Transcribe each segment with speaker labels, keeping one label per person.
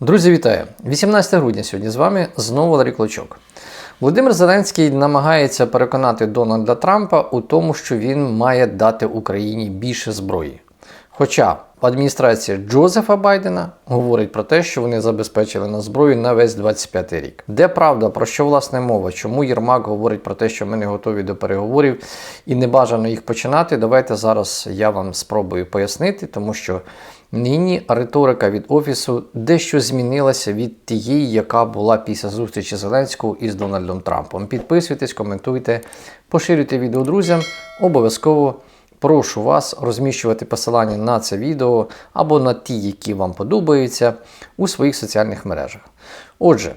Speaker 1: Друзі, вітаю! 18 грудня сьогодні з вами знову Ларі Клочок. Володимир Зеленський намагається переконати Дональда Трампа у тому, що він має дати Україні більше зброї. Хоча адміністрація Джозефа Байдена говорить про те, що вони забезпечили на зброю на весь 25 рік. Де правда, про що власне мова? Чому Єрмак говорить про те, що ми не готові до переговорів і не бажано їх починати? Давайте зараз я вам спробую пояснити, тому що нині риторика від офісу дещо змінилася від тієї, яка була після зустрічі Зеленського із Дональдом Трампом. Підписуйтесь, коментуйте, поширюйте відео друзям. Обов'язково. Прошу вас розміщувати посилання на це відео або на ті, які вам подобаються, у своїх соціальних мережах. Отже,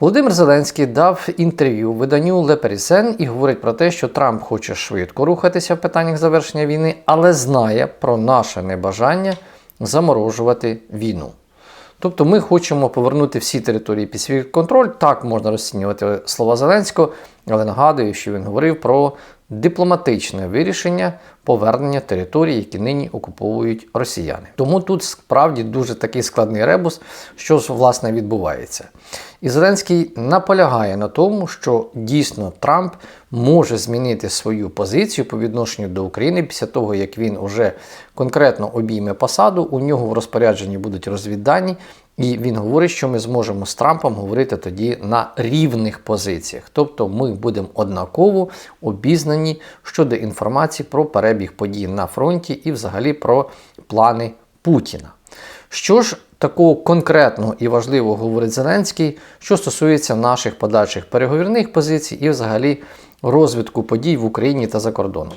Speaker 1: Володимир Зеленський дав інтерв'ю виданню Le Parisien і говорить про те, що Трамп хоче швидко рухатися в питаннях завершення війни, але знає про наше небажання заморожувати війну. Тобто ми хочемо повернути всі території під свій контроль. Так можна розцінювати слова Зеленського, але нагадую, що він говорив про дипломатичне вирішення повернення територій, які нині окуповують росіяни. Тому тут справді дуже такий складний ребус, що власне відбувається. І Зеленський наполягає на тому, що дійсно Трамп може змінити свою позицію по відношенню до України після того, як він уже конкретно обійме посаду. У нього в розпорядженні будуть розвіддані. І він говорить, що ми зможемо з Трампом говорити тоді на рівних позиціях. Тобто ми будемо однаково обізнані щодо інформації про перебіг подій на фронті і взагалі про плани Путіна. Що ж такого конкретного і важливого говорить Зеленський, що стосується наших подальших переговірних позицій і взагалі розвитку подій в Україні та за кордоном.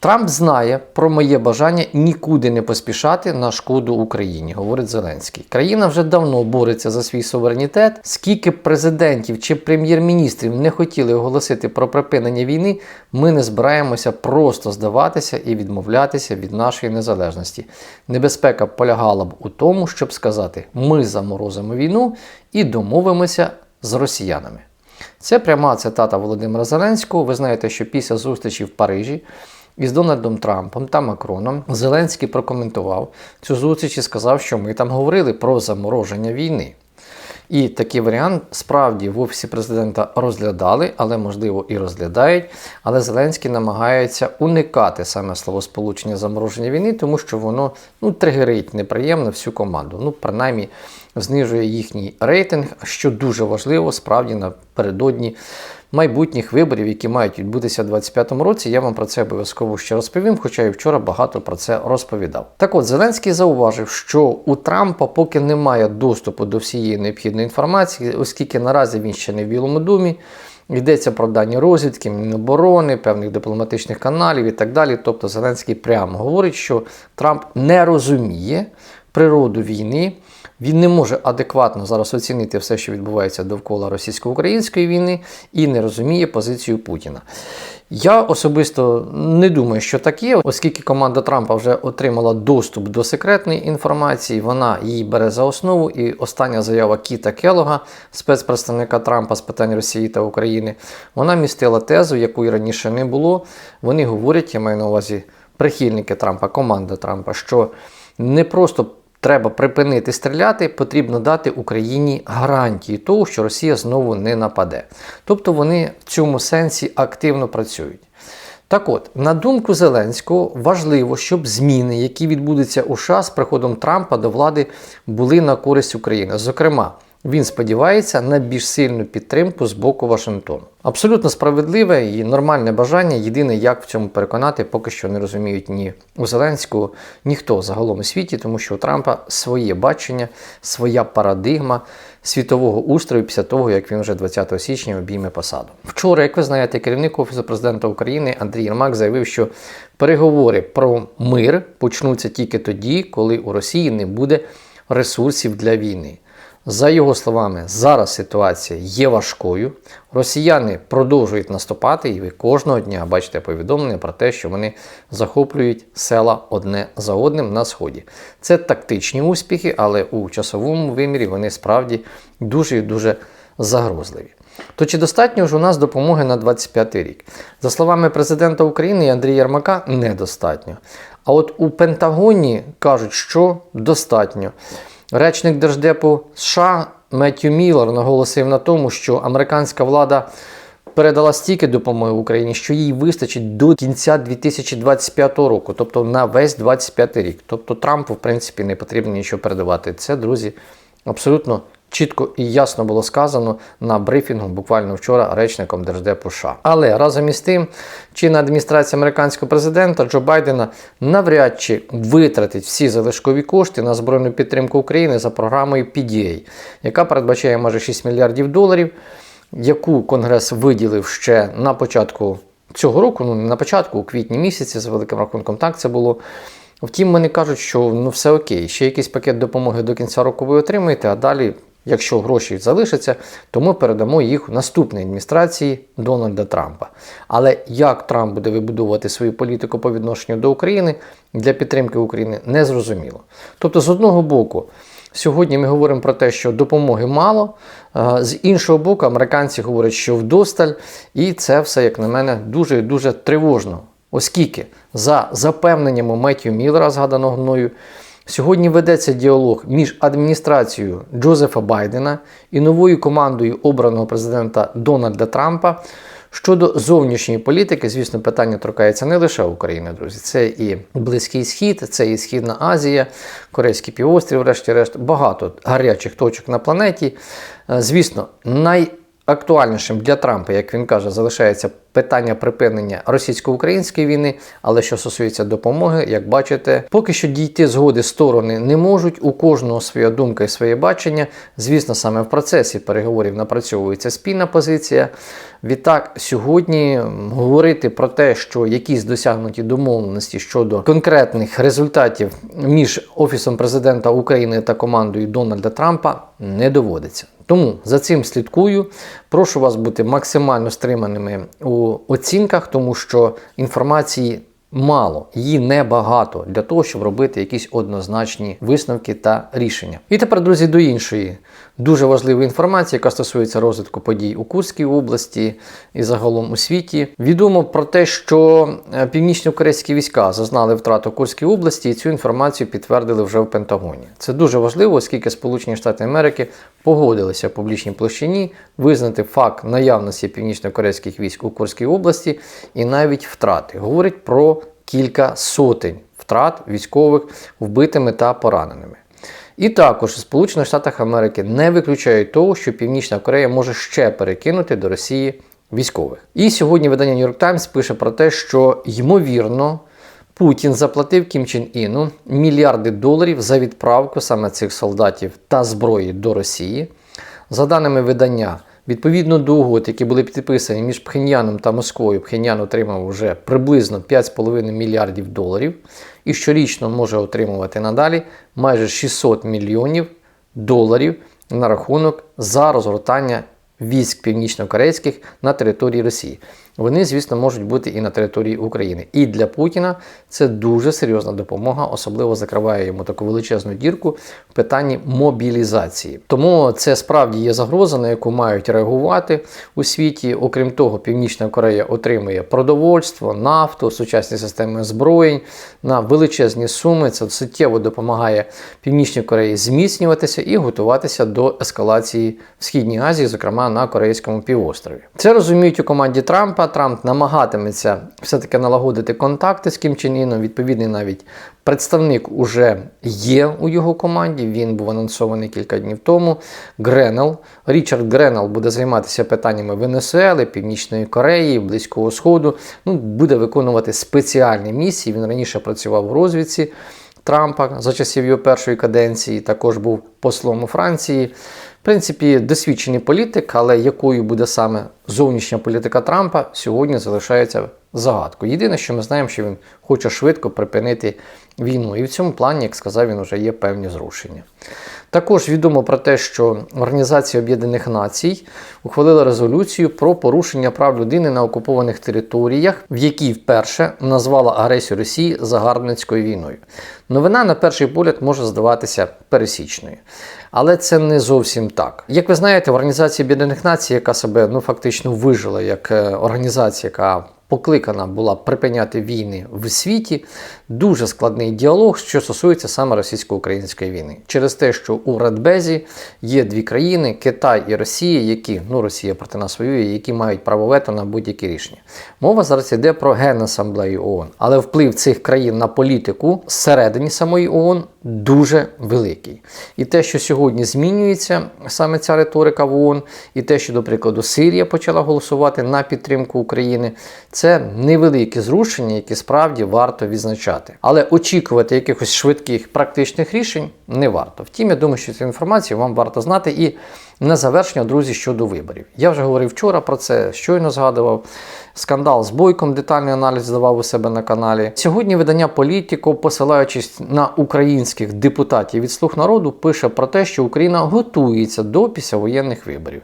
Speaker 1: Трамп знає про моє бажання нікуди не поспішати на шкоду Україні, говорить Зеленський. Країна вже давно бореться за свій суверенітет. Скільки президентів чи прем'єр-міністрів не хотіли оголосити про припинення війни, ми не збираємося просто здаватися і відмовлятися від нашої незалежності. Небезпека полягала б у тому, щоб сказати, ми заморозимо війну і домовимося з росіянами. Це пряма цитата Володимира Зеленського. Ви знаєте, що після зустрічі в Парижі із Дональдом Трампом та Макроном Зеленський прокоментував цю зустріч і сказав, що ми там говорили про замороження війни. І такий варіант справді в офісі президента розглядали, але можливо і розглядають. Але Зеленський намагається уникати саме словосполучення замороження війни, тому що воно ну, тригерить неприємно всю команду. Ну, принаймні, знижує їхній рейтинг, що дуже важливо справді напередодні майбутніх виборів, які мають відбутися у 2025 році. Я вам про це обов'язково ще розповім, хоча і вчора багато про це розповідав. Так от Зеленський зауважив, що у Трампа поки немає доступу до всієї необхідної інформації, оскільки наразі він ще не в Білому домі. Йдеться про дані розвідки, Міноборони, певних дипломатичних каналів і так далі. Тобто Зеленський прямо говорить, що Трамп не розуміє природу війни, він не може адекватно зараз оцінити все, що відбувається довкола російсько-української війни, і не розуміє позицію Путіна. Я особисто не думаю, що так є, оскільки команда Трампа вже отримала доступ до секретної інформації, вона її бере за основу. І остання заява Кіта Келога, спецпредставника Трампа з питань Росії та України, вона містила тезу, якої раніше не було. Вони говорять, я маю на увазі прихильники Трампа, команда Трампа, що не просто треба припинити стріляти, потрібно дати Україні гарантії того, що Росія знову не нападе. Тобто вони в цьому сенсі активно працюють. Так от, на думку Зеленського, важливо, щоб зміни, які відбудуться у США з приходом Трампа до влади, були на користь України. Зокрема, він сподівається на більш сильну підтримку з боку Вашингтону. Абсолютно справедливе і нормальне бажання. Єдине, як в цьому переконати, поки що не розуміють ні у Зеленського, ніхто загалом у світі, тому що у Трампа своє бачення, своя парадигма світового устрою після того, як він вже 20 січня обійме посаду. Вчора, як ви знаєте, керівник офісу президента України Андрій Єрмак заявив, що переговори про мир почнуться тільки тоді, коли у Росії не буде ресурсів для війни. За його словами, зараз ситуація є важкою. Росіяни продовжують наступати, і ви кожного дня бачите повідомлення про те, що вони захоплюють села одне за одним на сході. Це тактичні успіхи, але у часовому вимірі вони справді дуже і дуже загрозливі. То чи достатньо ж у нас допомоги на 25 рік? За словами президента України Андрія Ярмака, недостатньо. А от у Пентагоні кажуть, що достатньо. Речник Держдепу США Меттю Міллер наголосив на тому, що американська влада передала стільки допомоги Україні, що їй вистачить до кінця 2025 року, тобто на весь 25 рік. Тобто Трампу, в принципі, не потрібно нічого передавати. Це, друзі, абсолютно чітко і ясно було сказано на брифінгу буквально вчора речником Держдепу США. Але разом із тим, чинна адміністрація американського президента Джо Байдена навряд чи витратить всі залишкові кошти на збройну підтримку України за програмою PDA, яка передбачає майже 6 мільярдів доларів, яку Конгрес виділив ще на початку цього року, ну не на початку, у квітні місяці, за великим рахунком, так це було. Втім, вони кажуть, що ну все окей, ще якийсь пакет допомоги до кінця року ви отримаєте, а далі, якщо гроші залишаться, то ми передамо їх наступній адміністрації Дональда Трампа. Але як Трамп буде вибудовувати свою політику по відношенню до України для підтримки України, не зрозуміло. Тобто, з одного боку, Сьогодні ми говоримо про те, що допомоги мало. е, З іншого боку, американці говорять, що вдосталь, і це все, як на мене, дуже дуже тривожно. Оскільки, за запевненнями Меттю Міллера, згаданого мною, сьогодні ведеться діалог між адміністрацією Джозефа Байдена і новою командою обраного президента Дональда Трампа. Щодо зовнішньої політики, звісно, питання торкається не лише України, друзі. Це і Близький Схід, це і Східна Азія, Корейський півострів, врешті-решт, багато гарячих точок на планеті. Е, Звісно, найактуальнішим для Трампа, як він каже, залишається питання припинення російсько-української війни. Але що стосується допомоги, як бачите, поки що дійти згоди сторони не можуть. У кожного своя думка і своє бачення. Звісно, саме в процесі переговорів напрацьовується спільна позиція. Відтак, сьогодні говорити про те, що якісь досягнуті домовленості щодо конкретних результатів між Офісом президента України та командою Дональда Трампа не доводиться. Тому за цим слідкую. Прошу вас бути максимально стриманими у оцінках, тому що інформації мало, її небагато для того, щоб робити якісь однозначні висновки та рішення. І тепер, друзі, до іншої дуже важливої інформації, яка стосується розвитку подій у Курській області і загалом у світі. Відомо про те, що е, північно-корейські війська зазнали втрату Курській області, і цю інформацію підтвердили вже в Пентагоні. Це дуже важливо, оскільки Сполучені Штати Америки погодилися в публічній площині визнати факт наявності північно-корейських військ у Курській області і навіть втрати. Говорить про кілька сотень втрат військових вбитими та пораненими. І також Сполучених Штатах Америки не виключають того, що Північна Корея може ще перекинути до Росії військових. І сьогодні видання New York Times пише про те, що ймовірно. Путін заплатив Кім Чен Іну мільярди доларів за відправку саме цих солдатів та зброї до Росії. За даними видання, відповідно до угод, які були підписані між Пхеньяном та Москвою, Пхеньян отримав вже приблизно 5,5 мільярдів доларів і щорічно може отримувати надалі майже 600 мільйонів доларів на рахунок за розгортання військ північно-корейських на території Росії. Вони, звісно, можуть бути і на території України. І для Путіна це дуже серйозна допомога, особливо закриває йому таку величезну дірку в питанні мобілізації. Тому це справді є загроза, на яку мають реагувати у світі. Окрім того, Північна Корея отримує продовольство, нафту, сучасні системи озброєнь на величезні суми. Це суттєво допомагає Північній Кореї зміцнюватися і готуватися до ескалації в Східній Азії, зокрема на Корейському півострові. Це розуміють у команді Трампа. Трамп намагатиметься все-таки налагодити контакти з Кім Чен Іном. Відповідний навіть представник уже є у його команді. Він був анонсований кілька днів тому. Гренел. Річард Гренел буде займатися питаннями Венесуели, Північної Кореї, Близького Сходу. Ну, буде виконувати спеціальні місії. Він раніше працював у розвідці. Трампа за часів його першої каденції, також був послом у Франції. В принципі, досвідчений політик, але якою буде саме зовнішня політика Трампа, сьогодні залишається загадкою. Єдине, що ми знаємо, що він хоче швидко припинити війну. І в цьому плані, як сказав, він вже є певні зрушення. Також відомо про те, що Організація Об'єднаних Націй ухвалила резолюцію про порушення прав людини на окупованих територіях, в якій вперше назвала агресію Росії загарбницькою війною. Новина на перший погляд може здаватися пересічною. Але це не зовсім так. Як ви знаєте, в Організації Об'єднаних Націй, яка себе ну фактично вижила як е, організація, яка покликана була припиняти війни в світі. Дуже складний діалог, що стосується саме російсько-української війни, через те, що у Радбезі є дві країни Китай і Росія, які ну Росія проти нас воює, які мають право вето на будь-які рішення. Мова зараз йде про Генасамблею ООН, але вплив цих країн на політику зсередині самої ООН дуже великий. І те, що сьогодні змінюється саме ця риторика в ООН, і те, що, до прикладу, Сирія почала голосувати на підтримку України, це невеликі зрушення, які справді варто відзначати. Але очікувати якихось швидких практичних рішень не варто. Втім, я думаю, що цю інформацію вам варто знати. І на завершення, друзі, щодо виборів. Я вже говорив вчора про це, щойно згадував. Скандал з бойком, детальний аналіз давав у себе на каналі. Сьогодні видання Політіко, посилаючись на українських депутатів від слуг народу, пише про те, що Україна готується до післявоєнних виборів.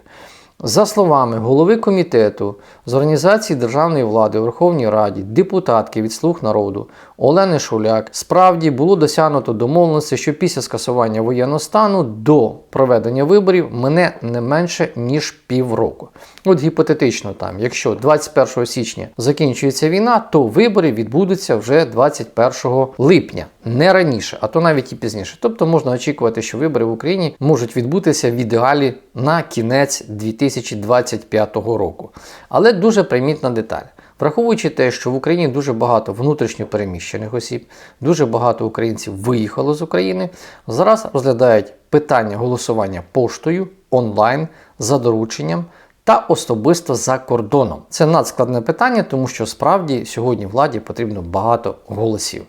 Speaker 1: За словами голови комітету з організації державної влади у Верховній Раді, депутатки від слуг народу Олени Шуляк, справді було досягнуто домовленості, що після скасування воєнного стану до проведення виборів мине не менше ніж півроку. От гіпотетично, там, якщо 21 січня закінчується війна, то вибори відбудуться вже 21 липня, не раніше, а то навіть і пізніше. Тобто можна очікувати, що вибори в Україні можуть відбутися в ідеалі на кінець 2025 року. Але дуже примітна деталь. Враховуючи те, що в Україні дуже багато внутрішньо переміщених осіб, дуже багато українців виїхало з України, зараз розглядають питання голосування поштою онлайн за дорученням та особисто за кордоном. Це надскладне питання, тому що справді сьогодні владі потрібно багато голосів.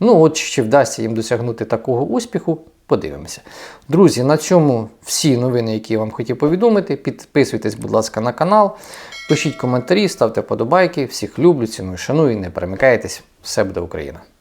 Speaker 1: Ну от чи вдасться їм досягнути такого успіху, подивимося. Друзі, на цьому всі новини, які я вам хотів повідомити. Підписуйтесь, будь ласка, на канал, пишіть коментарі, ставте подобайки. Всіх люблю, ціную, шаную, не перемикайтесь. Все буде Україна!